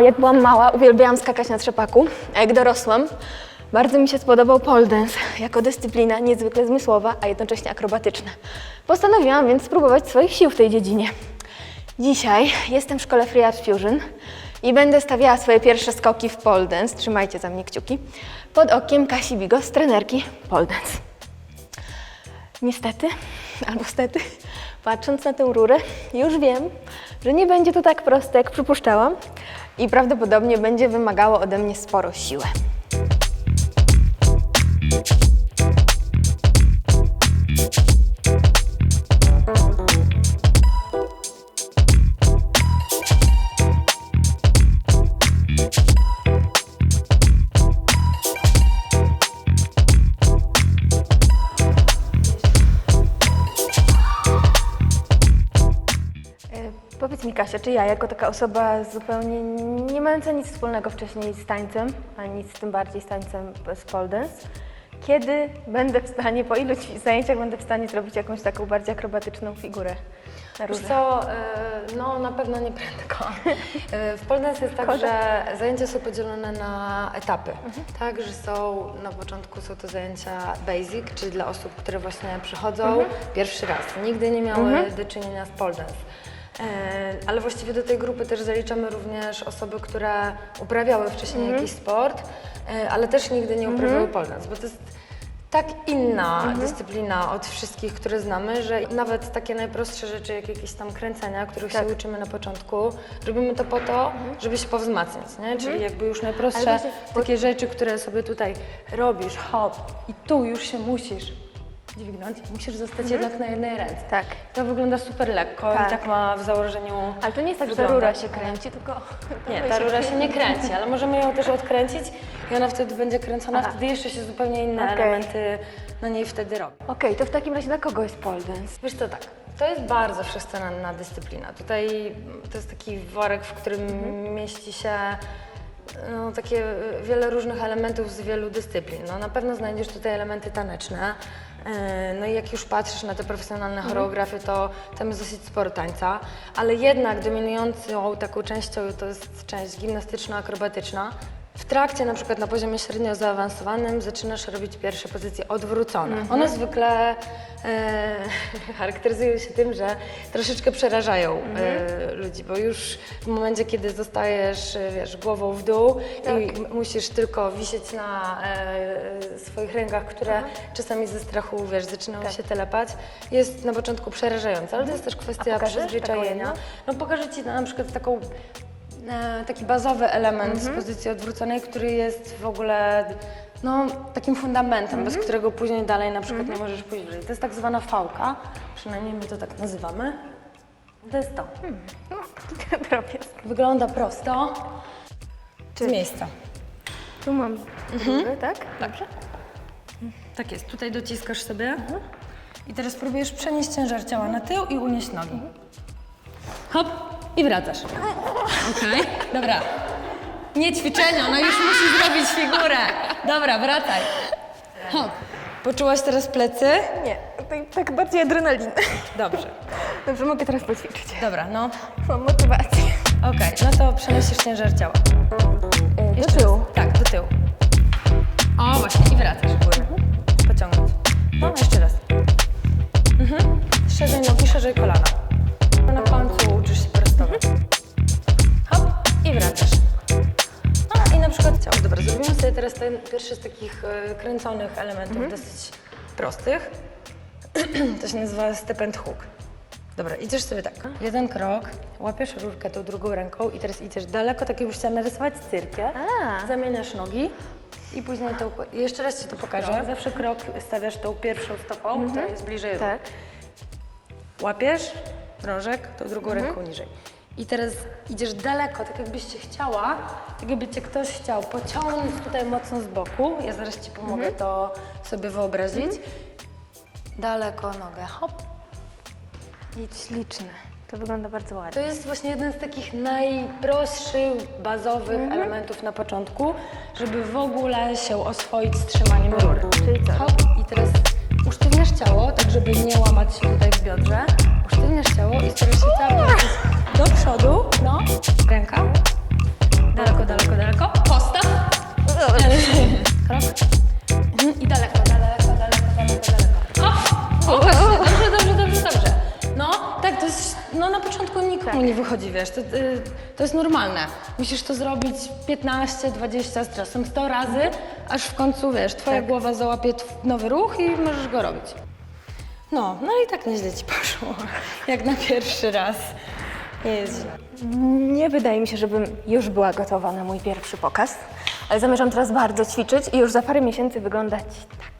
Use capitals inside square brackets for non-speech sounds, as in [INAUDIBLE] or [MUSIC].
Jak byłam mała, uwielbiałam skakać na trzepaku, a jak dorosłam, bardzo mi się spodobał pole dance jako dyscyplina niezwykle zmysłowa, a jednocześnie akrobatyczna. Postanowiłam więc spróbować swoich sił w tej dziedzinie. Dzisiaj jestem w szkole Free Art Fusion i będę stawiała swoje pierwsze skoki w pole dance, trzymajcie za mnie kciuki, pod okiem Kasi Bigos, trenerki pole dance. Niestety, albo stety, patrząc na tę rurę, już wiem, że nie będzie to tak proste, jak przypuszczałam i prawdopodobnie będzie wymagało ode mnie sporo siły. Powiedz mi Kasia, czy ja jako taka osoba zupełnie nie mająca nic wspólnego wcześniej z tańcem, a nic tym bardziej z tańcem z pole dance, kiedy będę w stanie, po ilu ci zajęciach będę w stanie zrobić jakąś taką bardziej akrobatyczną figurę na Wiesz co, y, no na pewno nie prędko. Y, W pole dance jest tak, że zajęcia są podzielone na etapy. Tak, że są, na początku są to zajęcia basic, czyli dla osób, które właśnie przychodzą pierwszy raz, nigdy nie miały do czynienia z pole dance. E, Ale właściwie do tej grupy też zaliczamy również osoby, które uprawiały wcześniej jakiś sport, e, ale też nigdy nie uprawiały pole dance, bo to jest tak inna dyscyplina od wszystkich, które znamy, że nawet takie najprostsze rzeczy, jak jakieś tam kręcenia, których Tak. się uczymy na początku, robimy to po to, żeby się powzmacniać, nie? Czyli jakby już najprostsze właśnie- takie rzeczy, które sobie tutaj robisz, hop, i tu już się musisz dźwignąć, musisz zostać jednak na jednej ręce. Tak. To wygląda super lekko Tak. i tak ma w założeniu Ale to nie jest tak, że ta rura się kręci, tylko... Nie, ta rura się nie kręci, ale możemy ją też odkręcić i ona wtedy będzie kręcona, Aha. wtedy jeszcze się zupełnie inne Okej. elementy na niej wtedy robi. Okej, to w takim razie dla kogo jest pole dance? Wiesz co, tak, to jest bardzo wszechstronna dyscyplina. Tutaj to jest taki worek, w którym mieści się no, takie y, wiele różnych elementów z wielu dyscyplin. No, na pewno znajdziesz tutaj elementy taneczne. Yy, No i jak już patrzysz na te profesjonalne choreografie, to tam jest dosyć sporo tańca, ale jednak dominującą taką częścią to jest część gimnastyczno-akrobatyczna. W trakcie, na przykład na poziomie średnio zaawansowanym, zaczynasz robić pierwsze pozycje odwrócone. One zwykle e, [LAUGHS] charakteryzują się tym, że troszeczkę przerażają e, ludzi, bo już w momencie, kiedy zostajesz e, wiesz, głową w dół i m- musisz tylko wisieć na e, swoich rękach, które czasami ze strachu wiesz, zaczynają się telepać, jest na początku przerażające, ale to jest też kwestia pokażesz przyzwyczajenia. No pokażę Ci na przykład taką e, taki bazowy element z pozycji odwróconej, który jest w ogóle no, takim fundamentem, bez którego później dalej na przykład nie możesz pójść wyżej. To jest tak zwana fałka, przynajmniej my to tak nazywamy. To jest to. No, [LAUGHS] drobiazg. Wygląda prosto. Z miejsca. Tu mam rurę, tak? Dobrze. Tak jest, tutaj dociskasz sobie i teraz próbujesz przenieść ciężar ciała na tył i unieść nogi. Hop i wracasz. Okej, dobra. Nie ćwiczenia, no już musisz zrobić figurę. Dobra, wracaj. Hop. Poczułaś teraz plecy? Nie, tak, tak bardziej adrenaliny. Dobrze. Dobrze, mogę teraz poćwiczyć. Dobra, no. Mam motywację. Okej, no to przenosisz ciężar ciała. Do Jeszcze tyłu. Raz. Tak, do tyłu. O, właśnie, i wracasz w górę. Pociągnąć. No, jeszcze raz. Mhm. Szerzej nogi, szerzej kolana. Wracasz. No i na przykład ciało. Dobra, zrobimy sobie teraz ten pierwszy z takich e, kręconych elementów, dosyć prostych. [CLEARS THROAT] to się nazywa step and hook. Dobra, idziesz sobie tak. Jeden krok, łapiesz rurkę tą drugą ręką i teraz idziesz daleko, tak jakbyś chciała narysować cyrkiel. A. Zamieniasz nogi i później tą, jeszcze raz Ci to pokażę. Zawsze krok stawiasz tą pierwszą stopą, która jest bliżej. Tak. Łapiesz drążek, tą drugą ręką niżej. I teraz idziesz daleko, tak jakbyś się chciała, tak jakby cię ktoś chciał pociągnąć tutaj mocno z boku. Ja zaraz Ci pomogę to sobie wyobrazić. Daleko nogę, hop. Nic śliczne. To wygląda bardzo To ładnie. jest właśnie jeden z takich najprostszych, bazowych elementów na początku, żeby w ogóle się oswoić z trzymaniem. Czyli co? Hop i teraz usztywniasz ciało, tak żeby nie łamać się tutaj w biodrze. Usztywniasz ciało i starasz się całe do przodu, no, ręka, Daleko, daleko, daleko. Postaw. Krok. [LAUGHS] I daleko, daleko, daleko, daleko, daleko. O, o dobrze, dobrze, dobrze, dobrze. No, tak, to jest, no na początku nikomu nie wychodzi, wiesz, to, y, to jest normalne. Musisz to zrobić 15, 20 z czasem 100 razy, aż w końcu, wiesz, twoja głowa załapie nowy ruch i możesz go robić. No, no i tak nieźle ci poszło, [LAUGHS] jak na pierwszy raz. Źle. Nie wydaje mi się, żebym już była gotowa na mój pierwszy pokaz, ale zamierzam teraz bardzo ćwiczyć i już za parę miesięcy wyglądać tak.